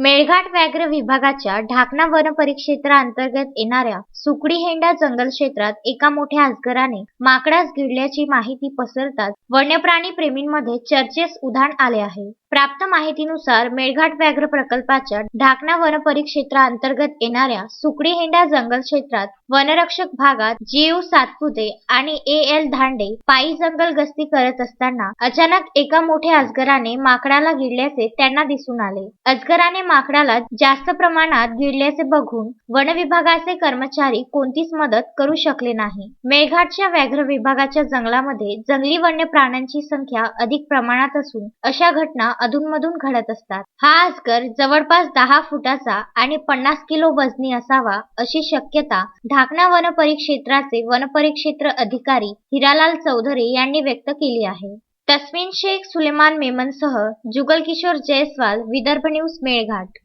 मेळघाट व्याघ्र विभागाच्या ढाकणा वन परिक्षेत्राअंतर्गत येणाऱ्या सुकडी-हेंडा जंगल क्षेत्रात एका मोठ्या अजगराने माकडास गिळल्याची माहिती पसरताच वन्यप्राणी प्रेमींमध्ये चर्चेस उधाण आले आहे. प्राप्त माहितीनुसार मेळघाट व्याघ्र प्रकल्पाच्या ढाकणा वन परिक्षेत्राअंतर्गत येणाऱ्या सुकडी-हेंडा जंगल क्षेत्रात वनरक्षक भागात जीव सातपुते आणि ए. एल. धांडे पायी जंगल गस्ती करत असताना अचानक एका मोठ्या अजगराने माकडाला गिळल्याचे त्यांना दिसून आले. अजगराने माकडाला जास्त प्रमाणात गिळल्याचे बघून वन विभागाचे कर्मचारी कोणतीच मदत करू शकले नाही. मेळघाटच्या व्याघ्र विभागाच्या जंगलामध्ये जंगली वन्य प्राण्यांची संख्या अधिक प्रमाणात असून अशा घटना अधूनमधून घडत असतात. हा आजगर जवळपास दहा फुटाचा आणि पन्नास किलो वजनी असावा अशी शक्यता ढाकणा वनपरिक्षेत्राचे वनपरिक्षेत्र अधिकारी हिरालाल चौधरी यांनी व्यक्त केली आहे. तस्मिन शेख सुलेमान मेमनसह जुगल किशोर जयस्वाल विदर्भ न्यूज मेळघाट